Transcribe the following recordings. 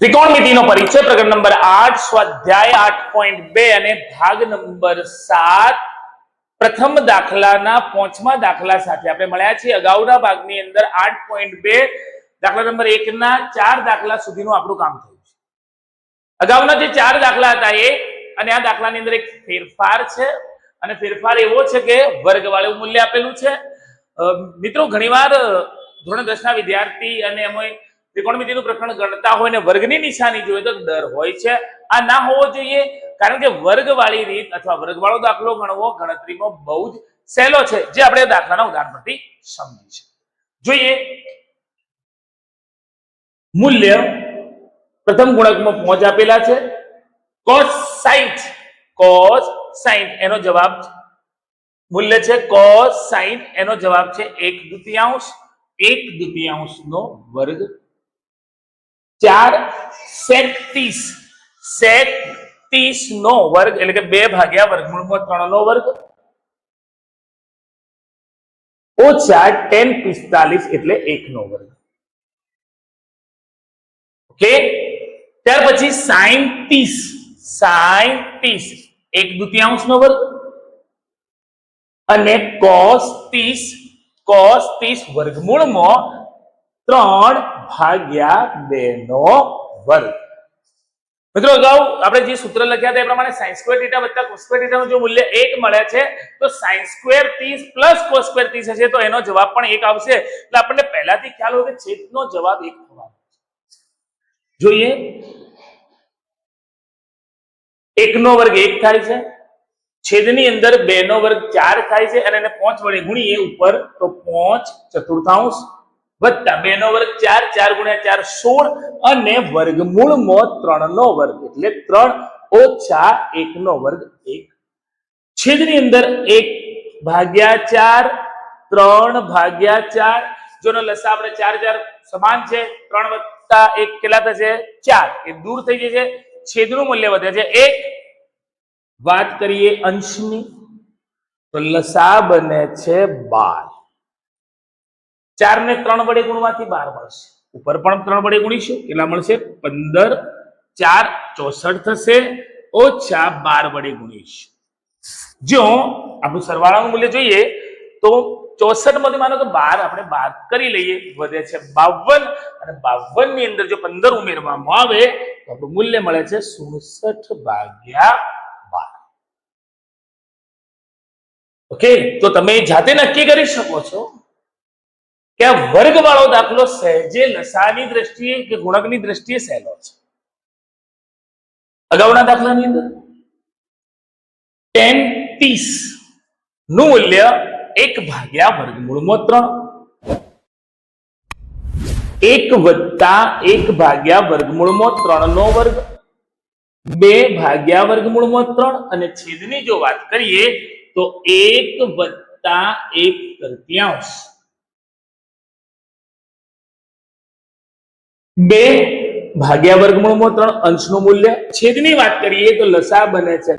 ત્રિકોણમિતિનો પરિચય, પ્રકરણ નંબર આઠ, સ્વાધ્યાય આઠ પોઈન્ટ બે અને ભાગ નંબર સાત, પ્રથમ દાખલાના પાંચમા દાખલા સાથે આપણે મળ્યા છીએ. અગાઉના ભાગની અંદર આઠ પોઈન્ટ બે, દાખલા નંબર એક ના ચાર દાખલા સુધીનું આપણું કામ થયું છે. અગાઉના જે ચાર દાખલા હતા એ, અને આ દાખલાની અંદર એક ફેરફાર છે. અને ફેરફાર એવો છે કે વર્ગવાળું મૂલ્ય આપેલું છે. મિત્રો, ઘણીવાર ધોરણ દસના વિદ્યાર્થી અને એમાં ત્રિકોણમિતિનું પ્રકરણ ગણતા હોય ને વર્ગની નિશાની જોઈએ તો ડર હોય છે. આ ના હોવો જોઈએ, કારણ કે વર્ગવાળી રીત અથવા વર્ગવાળો દાખલો ગણવો ગણતરીમાં બહુ જ સહેલો છે, જે આપણે દાખલાના ઉદાહરણ પરથી સમજીશું જોઈએ, મૂલ્ય પ્રથમ ગુણકમાં પહોંચ આપેલા છે. કોસ સાઈઠ કોસ સાઈઠ એનો જવાબ મૂલ્ય છે કોસ સાઈઠ એનો જવાબ છે એક દ્વિતીયાંશ એક દ્વિતીયાંશનો વર્ગ ચાર સેટ ત્રીસ સેટ ત્રીસ નો વર્ગ, એટલે કે બે ભાગ્યા વર્ગમૂળમાં ત્રણ નો વર્ગ. ઓછા ટેન પિસ્તાલીસ એટલે એક નો વર્ગ. ઓકે? ત્યાર પછી સાઈન ત્રીસ સાઈન ત્રીસ એક દુતિયાંશ નો વર્ગ. અને કોસ ત્રીસ કોસ ત્રીસ વર્ગમૂળમાં ત્રણ ભાગ્યા બે નો વર્ગ. મિત્રો, અગાઉ આપણે જે સૂત્ર લખ્યા હતા એ પ્રમાણે સાયન્સ સ્ક્વેર થીટા વત્તા કોસ સ્ક્વેર જો મૂલ્ય એક મળે છે, તો sine square 30 plus cos square 30 હશે તો એનો જવાબ પણ એક આવશે. એટલે આપણને પહેલાથી ખ્યાલ હોય કે છેદનો જવાબ એક થવાનો જોઈએ જોઈએ. એકનો વર્ગ એક થાય છે, છેદની અંદર બે નો વર્ગ ચાર થાય છે, અને એને પાંચ વડે ગુણીએ, ઉપર તો પોંચ ચતુર્થાંશ વત્તા બે નો વર્ગ ચાર ચાર ગુણ્યા ચાર સોળ અને વર્ગમૂળમાં ત્રણ નો વર્ગ. એટલે ત્રણ ઓછા એક નો વર્ગ એક. છેદની અંદર એક ભાગ્યા ચાર, ત્રણ ભાગ્યા ચાર. જોનો લસા આપણે ચાર ચાર સમાન છે. ત્રણ વત્તા એક કેટલા થશે? ચાર. એ દૂર થઈ જશે. છેદનું મૂલ્ય વધે છે. એક. વાત કરીએ અંશની. તો લસા બને છે બાર. ચાર ને ત્રણ વડે ગુણવાથી બાર મળશે. ઉપર પણ ત્રણ વડે ગુણીશું. કેટલા મળશે? પંદર, ચાર, ચોસઠ થશે. ઓછા બાર વડે ગુણીશું. જો આપણું સરવાળાનું મૂલ્ય જોઈએ, તો ચોસઠમાંથી માનો કે બાર આપણે બાદ કરી લઈએ. વધે છે બાવન અને બાવનની અંદર જો પંદર ઉમેરવામાં આવે, તો આપણું મૂલ્ય મળે છે સુડસઠ ભાગ્યા બાર. ઓકે? તો તમે જાતે નક્કી કરી શકો છો કે આ વર્ગવાળો દાખલો સહેજે લસાની દ્રષ્ટિએ કે ગુણકની દ્રષ્ટિએ સહેલો છે. અગાઉના દાખલાની અંદર ટેન ત્રીસનું મૂલ્ય એક ભાગ્યા વર્ગમૂળમાં ત્રણ. એક વત્તા એક ભાગ્યા વર્ગમૂળમાં ત્રણ નો વર્ગ. બે ભાગ્યા વર્ગમૂળમાં ત્રણ અને છેદની જો વાત કરીએ તો એક વત્તા એક તૃતીયાંશ. બે ભાગ્યા વર્ગમૂળમાં ત્રણ અંશનું મૂલ્ય. છેદની વાત કરીએ તો લસા બને છે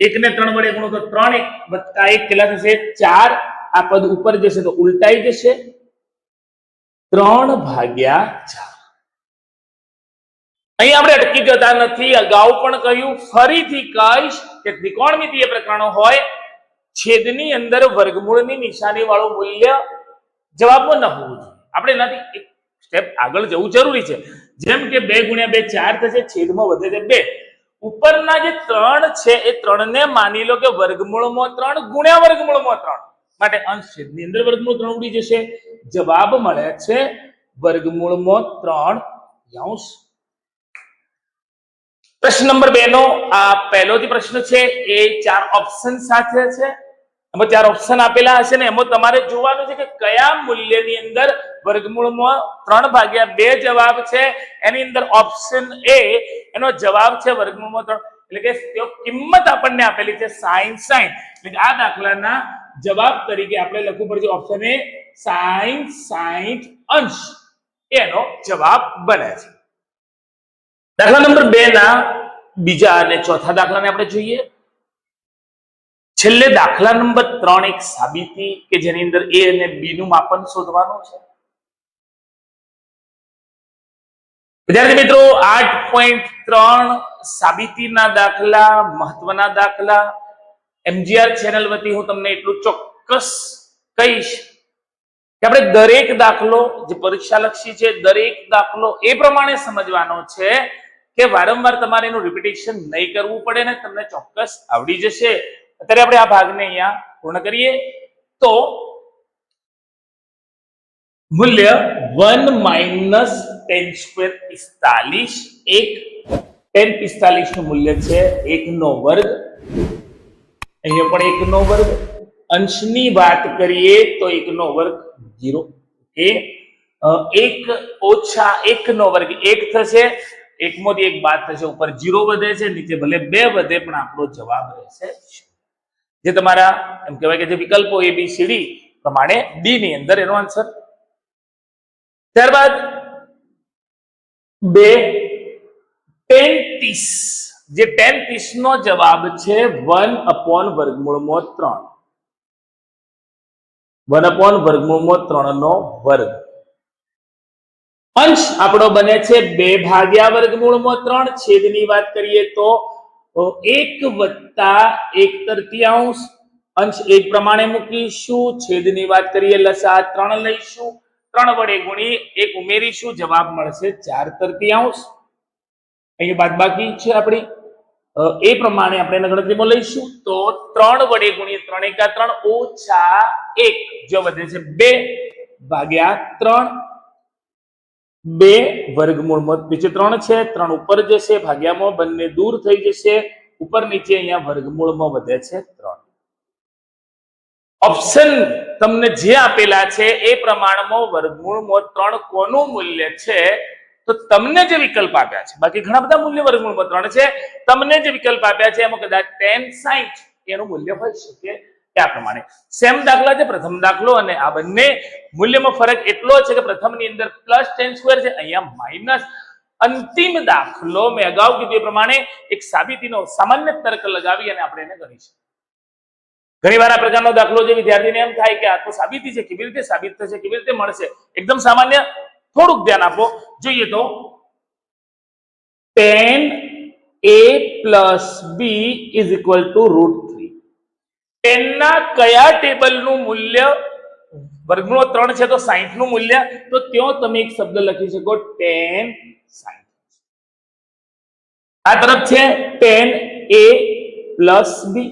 એક ને ત્રણ વડે ગુણો તો ત્રણ એક વત્તા એક કેટલા થશે? ચાર. આ પદ ઉપર જશે તો ઉલટાઈ જશે. ત્રણ ભાગ્યા ચાર. અહીં આપણે અટકી જતા નથી. અગાઉ પણ કહ્યું, ફરીથી કહીશ કે ત્રિકોણમિતિય પ્રકરણો હોય, છેદની અંદર વર્ગમૂળની નિશાની વાળું મૂલ્ય જવાબમાં ન હોવું જોઈએ. આપણે એનાથી સ્ટેપ આગળ જવું જરૂરી છે. જેમ કે બે ગુણ્યા બે ચાર થશે, છેદમાં વધે છે બે. ઉપરના જે ત્રણ છે, એ ત્રણ ને માની લો કે વર્ગમૂળમાં ત્રણ ગુણ્યા વર્ગમૂળમાં ત્રણ. માટે અંશ છેદની અંદર વર્ગમૂળ ત્રણ ઉડી જશે. જવાબ મળે છે વર્ગમૂળમાં ત્રણ યાંશ. પ્રશ્ન નંબર બે નો આ પહેલો જે પ્રશ્ન છે, એ ચાર ઓપ્શન સાથે છે. એમાં ચાર ઓપ્શન આપેલા હશે ને, એમાં તમારે જોવાનું છે કે કયા મૂલ્યની અંદર વર્ગમૂળમાં ત્રણ ભાગ્યા બે જવાબ છે. એની અંદર ઓપ્શન એ એનો જવાબ છે વર્ગમૂળમાં ત્રણ. એટલે કે કિંમત આપણને આપેલી છે સાઈન સાઈન એટલે આ દાખલાના જવાબ તરીકે આપણે લખવું પડશે ઓપ્શન એ સાઈન સાઈઠ અંશ. એનો જવાબ બને છે. દાખલા નંબર બે ના બીજા અને ચોથા દાખલાને આપણે જોઈએ. છેલ્લે દાખલા નંબર ત્રણ એક સાબિતી કે જેની અંદર એ અને બી નું માપન શોધવાનું છે. વિદ્યાર્થી મિત્રો, આઠ પોઈન્ટ ત્રણ સાબિતીના દાખલા, મહત્વના દાખલા, એમજીઆર ચેનલ વતી હું તમને એટલું ચોક્કસ કહીશ કે આપણે દરેક દાખલો જે પરીક્ષાલક્ષી છે, દરેક દાખલો એ પ્રમાણે સમજવાનો છે કે વારંવાર તમારે એનું રિપીટેશન નહીં કરવું પડે ને તમને ચોક્કસ આવડી જશે. અત્યારે આપણે આ ભાગને અહીંયા પૂર્ણ કરીએ. તો મૂલ્ય વન માઇનસ ટેન સ્ક્વેર પિસ્તાલીસ એક. ટેન પિસ્તાલીસનું મૂલ્ય છે એક નો વર્ગ. અહીંયા પણ એક નો વર્ગ. અંશની વાત કરીએ તો એક નો વર્ગ જીરો ઓકે. એક ઓછા એક નો વર્ગ એક થશે. એકમાંથી એક બાદ થશે, ઉપર જીરો વધે છે, નીચે ભલે બે વધે, પણ આપણો જવાબ રહેશે જે તમારા, એમ કહેવાય કે જે વિકલ્પો એ બી સી ડી પ્રમાણે ડી ની અંદર એનો આન્સર ત્યારબાદ, બે ટેન્ટીસ જે ટેન્ટીસ નો જવાબ છે વન અપોન વર્ગમૂળમાં ત્રણ. વન અપોન વર્ગમૂળમાં ત્રણ નો વર્ગ. અંશ આપણો બને છે બે ભાગ્યા વર્ગમૂળમાં ત્રણ. છેદની વાત કરીએ તો અ, એક વત્તા એક તૃતીયાંશ અંશ. એક પ્રમાણે મૂકીશું. છેદની વાત કરીએ લસા ત્રણ લઈશું. ત્રણ વડે ગુણી એક ઉમેરીશું. જવાબ મળશે ચાર તૃતીયાંશ અહીંયા બાદબાકી છે આપણી. એ પ્રમાણે આપણે એના ગણતરીમાં લઈશું. તો ત્રણ વડે ગુણીએ ત્રણ એકા ત્રણ ઓછા એક. જો વધે છે બે ભાગ્યા ત્રણ. બે વર્ગમૂળ નીચે ત્રણ છે, ત્રણ ઉપર જશે, ભાગ્યામાં બંને દૂર થઈ જશે. ઉપર નીચે અહીંયા વર્ગમૂળમાં વધે છે ત્રણ. ઓપ્શન તમને જે આપેલા છે એ પ્રમાણમાં વર્ગમૂળમાં ત્રણ કોનું મૂલ્ય છે? તો તમને જે વિકલ્પ આપ્યા છે, બાકી ઘણા બધા મૂલ્ય વર્ગમૂળમાં ત્રણ છે. તમને જે વિકલ્પ આપ્યા છે, એમાં કદાચ ટેન સાઈઠ એનું મૂલ્ય હોઈ શકે. આ પ્રમાણે. સેમ દાખલા છે, પ્રથમ દાખલો અને આ બંને મૂલ્યમાં ફરક એટલો છે કે પ્રથમની અંદર પ્લસ ટેન સ્ક્વેર છે, અહીંયા માઇનસ અંતિમ દાખલો મેં અગાઉ કીધું એ પ્રમાણે એક સાબિતીનો સામાન્ય તર્ક લગાવી અને આપણે એને ગણીશું. ઘણી વાર આ પ્રકારનો દાખલો જે વિદ્યાર્થીને એમ થાય કે આ તો સાબિતી છે, કેવી રીતે સાબિત થશે, કેવી રીતે મળશે? એકદમ સામાન્ય. થોડુંક ધ્યાન આપો. જોઈએ તો. Tan A plus B is equal to root ટેનના કયા ટેબલનું મૂલ્ય વર્ગમૂળ ત્રણ છે તો સાહીઠનું મૂલ્ય, તો ત્યાં તમે એક શબ્દ લખી શકો ટેન સાહીઠ આ તરફ છે tan A plus B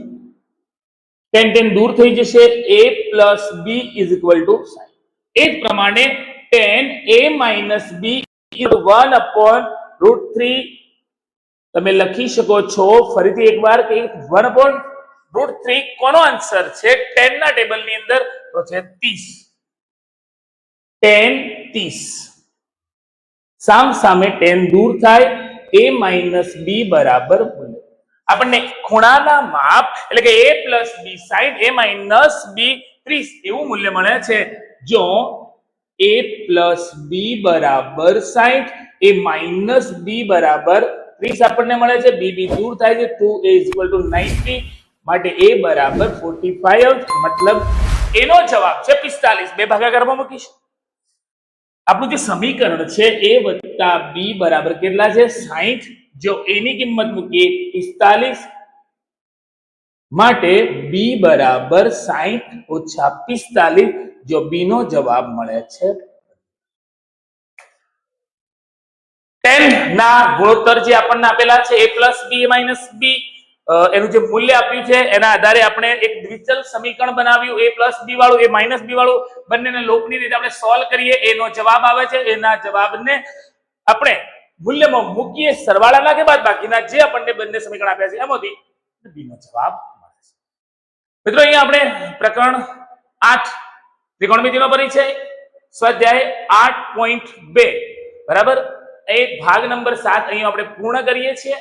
tan tan દૂર થઈ જશે A plus B is equal to sine A જ પ્રમાણે tan A minus B is one upon root three તમે લખી શકો છો, ફરીથી એકવાર કે વન અપોન રૂટ થ્રી કોનો આન્સર છે? ટેન ના ટેબલની અંદર તો છે ત્રીસ. ટેન ત્રીસ. સામ સામે ટેન દૂર થાય, એ માઇનસ બી બરાબર આપણને ખૂણાના માપ, એટલે કે A plus B side A minus B ત્રીસ, એવું મૂલ્ય મળે છે. જો એ પ્લસ બી બરાબર સાઈઠ, એ માઇનસ બી બરાબર ત્રીસ આપણને મળે છે. બી બી દૂર થાય છે two A equal to ninety માટે એ બરાબર ફોર્ટી મતલબ એનો જવાબ છે પિસ્તાલીસ. બે ભાગાકારમાં મૂકીશ. આપણું જે સમીકરણ છે એ વત્તા બી બરાબર કેટલા છે? સાહીઠ જો એની કિંમત મૂકીએ પિસ્તાલીસ માટે બી બરાબર સાઈઠ ઓછા પિસ્તાલીસ, જો બી નો જવાબ મળે છે ટેન. ના, ગુણોત્તર જે આપણને આપેલા છે, એ પ્લસ બી માઇનસ બી એનું જે મૂલ્ય આપ્યું છે, એના આધારે આપણે એક દ્વિચલ સમીકરણ બનાવ્યું, એ પ્લસ બી વાળું, એ માઇનસ બી વાળું. બંનેને લોપની રીતે આપણે સોલ્વ કરીએ, એનો જવાબ આવે છે, એના જવાબને આપણે મૂલ્યમાં મૂકીએ સરવાળાના કે બાદ બાકીના જે આપણને બંને સમીકરણ આપ્યા છે, એમાંથી બી નો જવાબ મળે છે. મિત્રો, અહીંયા આપણે પ્રકરણ આઠ ત્રિકોણમિતિનો પરિચય, સ્વાધ્યાય આઠ પોઈન્ટ બે. બરાબર? એ ભાગ નંબર સાત અહીંયા આપણે પૂર્ણ કરીએ છીએ.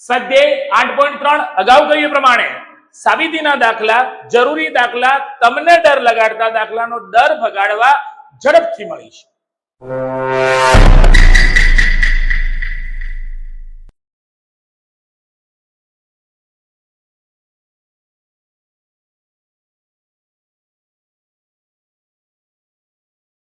સ્વાધ્યાય આઠ પોઈન્ટ ત્રણ અગાઉ કહ્યું પ્રમાણે સાબિતીના દાખલા, જરૂરી દાખલા, તમને ડર લગાડતા દાખલાનો ડર ભગાડવા ઝડપથી મળીશું